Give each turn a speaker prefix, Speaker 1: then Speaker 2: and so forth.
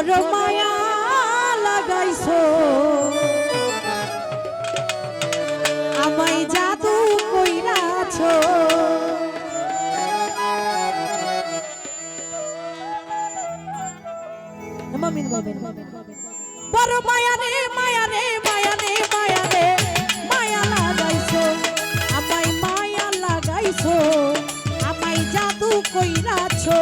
Speaker 1: তোর মায়া লাগাইছো আমায় জাদু কইরাছো মামিন মামিন মামিন বড় মায়া রে মায়া রে মায়া রে মায়া রে মায়া লাগাইছো আমায় মায়া লাগাইছো আমায় জাদু কইরাছো